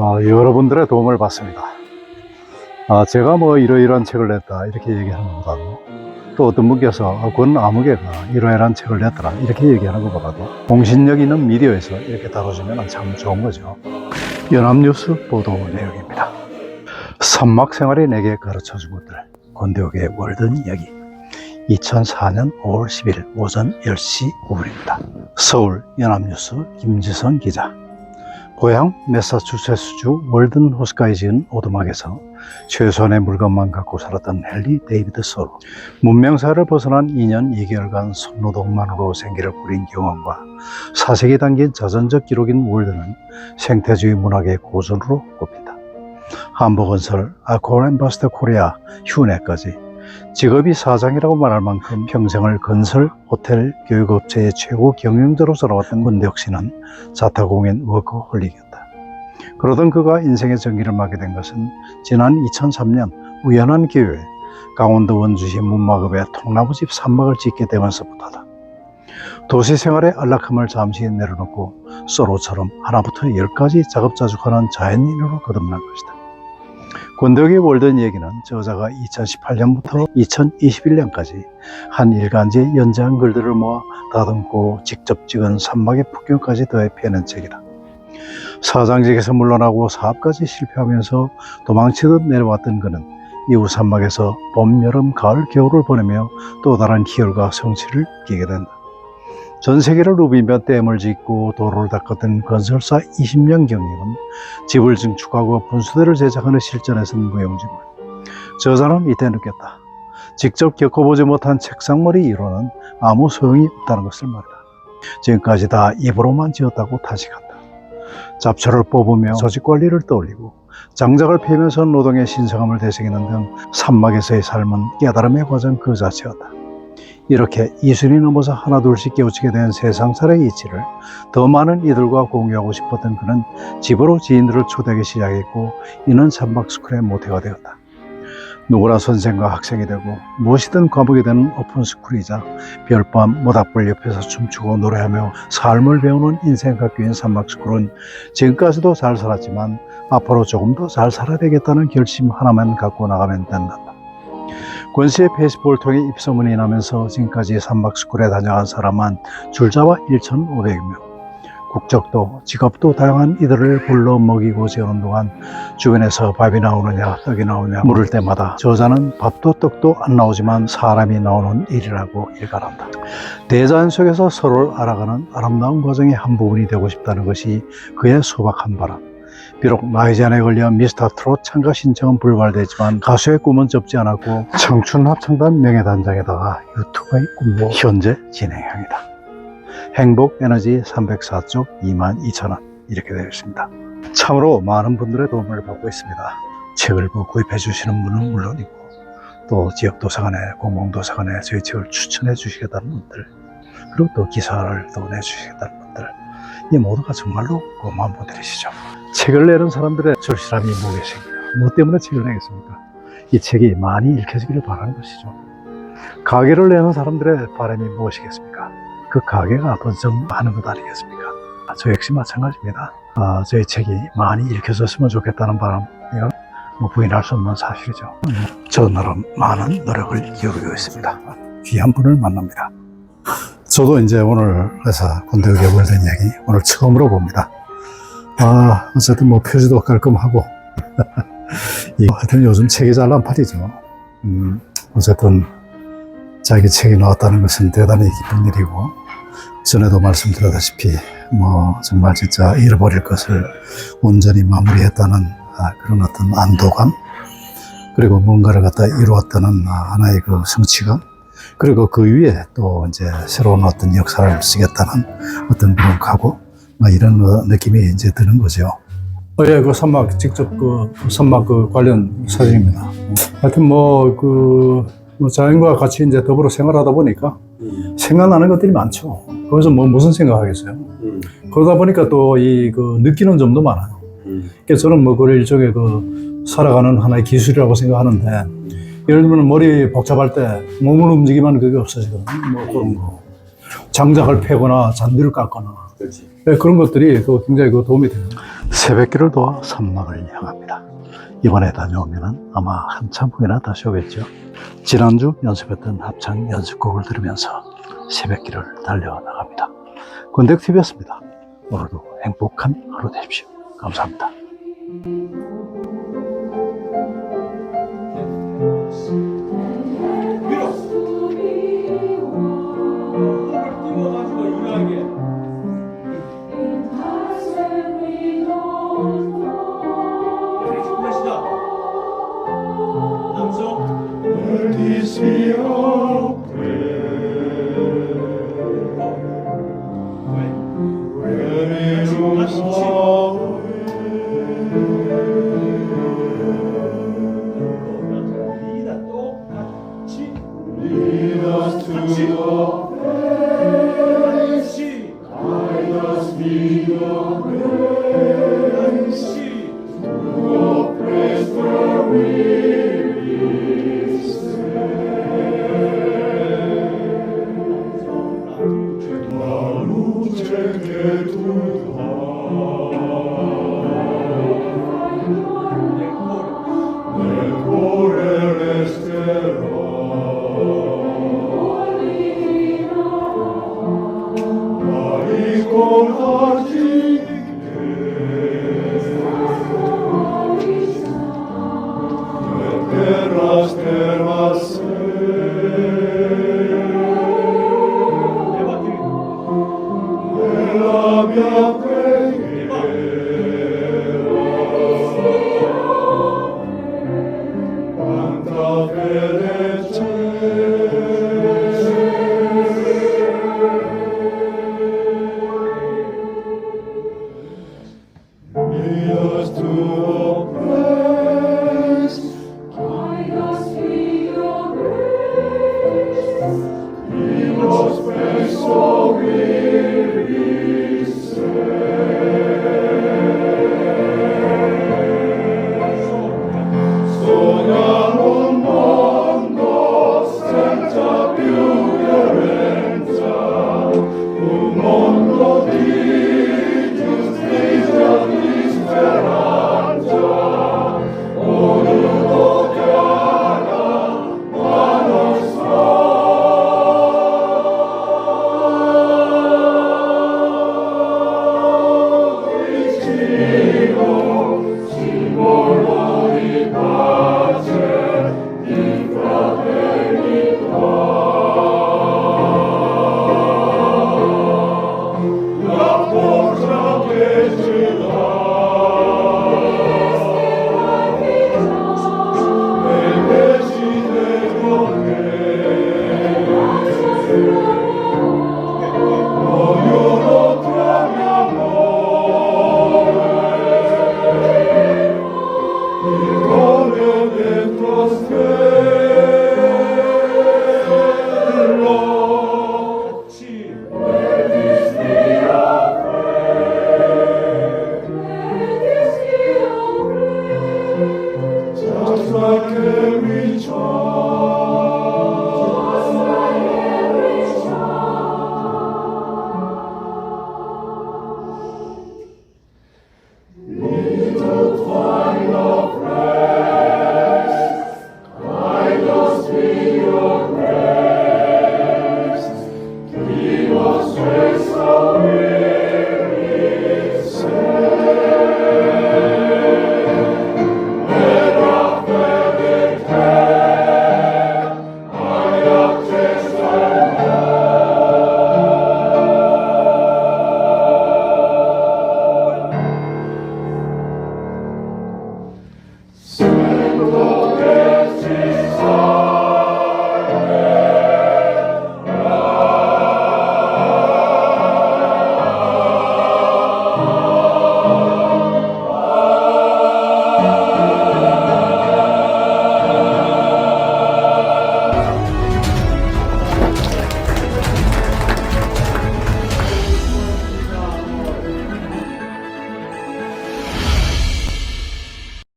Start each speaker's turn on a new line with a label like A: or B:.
A: 어, 여러분들의 도움을 받습니다. 아, 제가 뭐 이러이러한 책을 냈다 이렇게 얘기하는 것보다도 또 어떤 분께서 아, 권 아무개가 이러이러한 책을 냈더라 이렇게 얘기하는 것보다도 공신력 있는 미디어에서 이렇게 다뤄주면 참 좋은 거죠. 연합뉴스 보도 내용입니다. 산막 생활이 내게 가르쳐준 것들 권대옥의 월든 이야기 2004년 5월 10일 오전 10시 5분입니다. 서울 연합뉴스 김지선 기자 고향 매사추세츠주 월든 호스카에 지은 오두막에서 최소한의 물건만 갖고 살았던 헨리 데이비드 소로 문명사를 벗어난 2년 2개월간 손노동만으로 생계를 꾸린 경험과 사색이 담긴 자전적 기록인 월드는 생태주의 문학의 고전으로 꼽힌다. 한복건설, 아코엠바스터 코리아, 휴네까지 직업이 사장이라고 말할 만큼 평생을 건설, 호텔, 교육업체의 최고 경영자로 살아왔던 권대혁 씨는 자타공인 워커홀릭이었다. 그러던 그가 인생의 전기를 맞게 된 것은 지난 2003년 우연한 기회에 강원도 원주시 문마급에 통나무집 산막을 짓게 되면서부터다. 도시 생활의 안락함을 잠시 내려놓고 소로처럼 하나부터 열까지 작업자족하는 자연인으로 거듭난 것이다. 권덕의 월든 얘기는 저자가 2018년부터 2021년까지 한 일간지의 연재한 글들을 모아 다듬고 직접 찍은 산막의 풍경까지 더해 펴낸 책이다. 사장직에서 물러나고 사업까지 실패하면서 도망치듯 내려왔던 그는 이후 산막에서 봄, 여름, 가을, 겨울을 보내며 또 다른 희열과 성취를 느끼게 된다. 전 세계를 누비며 댐을 짓고 도로를 닦았던 건설사 20년 경력은 집을 증축하고 분수대를 제작하는 실전에서는 무용지물. 저자는 이때 느꼈다. 직접 겪어보지 못한 책상머리 이론은 아무 소용이 없다는 것을 말이다. 지금까지 다 입으로만 지었다고 타식한다. 잡초를 뽑으며 조직 관리를 떠올리고 장작을 패면서 노동의 신성함을 되새기는 등 산막에서의 삶은 깨달음의 과정 그 자체였다. 이렇게 이순이 넘어서 하나둘씩 깨우치게 된 세상살의 이치를 더 많은 이들과 공유하고 싶었던 그는 집으로 지인들을 초대하기 시작했고 이는 산막스쿨의 모태가 되었다. 누구나 선생과 학생이 되고 무엇이든 과목이 되는 오픈스쿨이자 별밤 모닥불 옆에서 춤추고 노래하며 삶을 배우는 인생학교인 산막스쿨은 지금까지도 잘 살았지만 앞으로 조금 더 잘 살아야 되겠다는 결심 하나만 갖고 나가면 된다. 권씨의 페이스북을 통해 입소문이 나면서 지금까지 산막스쿨에 다녀간 사람은 줄자와 1,500명. 국적도 직업도 다양한 이들을 불러 먹이고 재우는 동안 주변에서 밥이 나오느냐 떡이 나오느냐 물을 때마다 저자는 밥도 떡도 안 나오지만 사람이 나오는 일이라고 일갈한다. 대자연 속에서 서로를 알아가는 아름다운 과정의 한 부분이 되고 싶다는 것이 그의 소박한 바람. 비록 제한에 걸려 미스터 트롯 참가 신청은 불발되지만 가수의 꿈은 접지 않았고 청춘 합창단 명예단장에다가 유튜버의 꿈도 현재 진행형이다. 행복 에너지 304쪽 22,000원 이렇게 되어 있습니다. 참으로 많은 분들의 도움을 받고 있습니다. 책을 뭐 구입해 주시는 분은 물론이고 또 지역 도서관에 공공 도서관에 저희 책을 추천해 주시겠다는 분들 그리고 또 기사를 또 내주시겠다는 분들 이 모두가 정말로 고마운 분들이시죠. 책을 내는 사람들의 절실함이 무엇인가요? 뭐 때문에 책을 내겠습니까? 이 책이 많이 읽혀지기를 바라는 것이죠. 가게를 내는 사람들의 바람이 무엇이겠습니까? 그 가게가 돈좀 하는 것 아니겠습니까? 아, 저 역시 마찬가지입니다. 아, 저희 책이 많이 읽혀졌으면 좋겠다는 바람, 이건 뭐 부인할 수 없는 사실이죠. 저 나름 많은 노력을 기울이고 있습니다. 귀한 분을 만납니다. 저도 이제 오늘 회사 군대역에 월된 얘기 오늘 처음으로 봅니다. 아, 어쨌든 뭐 표지도 깔끔하고. 이, 하여튼 요즘 책이 잘안 팔리죠. 음, 어쨌든 자기 책이 나왔다는 것은 대단히 기쁜 일이고, 전에도 말씀드렸다시피, 뭐, 정말 진짜 잃어버릴 것을 온전히 마무리했다는 아, 그런 어떤 안도감, 그리고 뭔가를 갖다 이루었다는 아, 하나의 그 성취감, 그리고 그 위에 또 이제 새로운 어떤 역사를 쓰겠다는 어떤 그런 각오, 막 이런 어, 느낌이 이제 드는 거죠. 어, 예, 그 선막, 직접 그 선막 그 관련 사진입니다. 하여튼 뭐, 그, 뭐 자연과 같이 이제 더불어 생활하다 보니까 생각나는 것들이 많죠. 거기서 뭐 무슨 생각하겠어요.
B: 음,
A: 그러다 보니까 또 이 그 느끼는 점도 많아요.
B: 음,
A: 그래서 저는 뭐 그걸 일종의 그 살아가는 하나의 기술이라고 생각하는데 예를 들면 머리 복잡할 때 몸을 움직이면 그게 없어지거든요. 뭐 그런 거. 장작을 패거나 잔디를 깎거나
B: 그렇지.
A: 네, 그런 것들이 또 굉장히 그 도움이 돼요. 새벽길을 도와 산막을 향합니다. 이번에 다녀오면 아마 한참 후에나 다시 오겠죠. 지난주 연습했던 합창 연습곡을 들으면서 새벽길을 달려나갑니다. 건덱TV였습니다. 오늘도 행복한 하루 되십시오. 감사합니다. to Lord. 주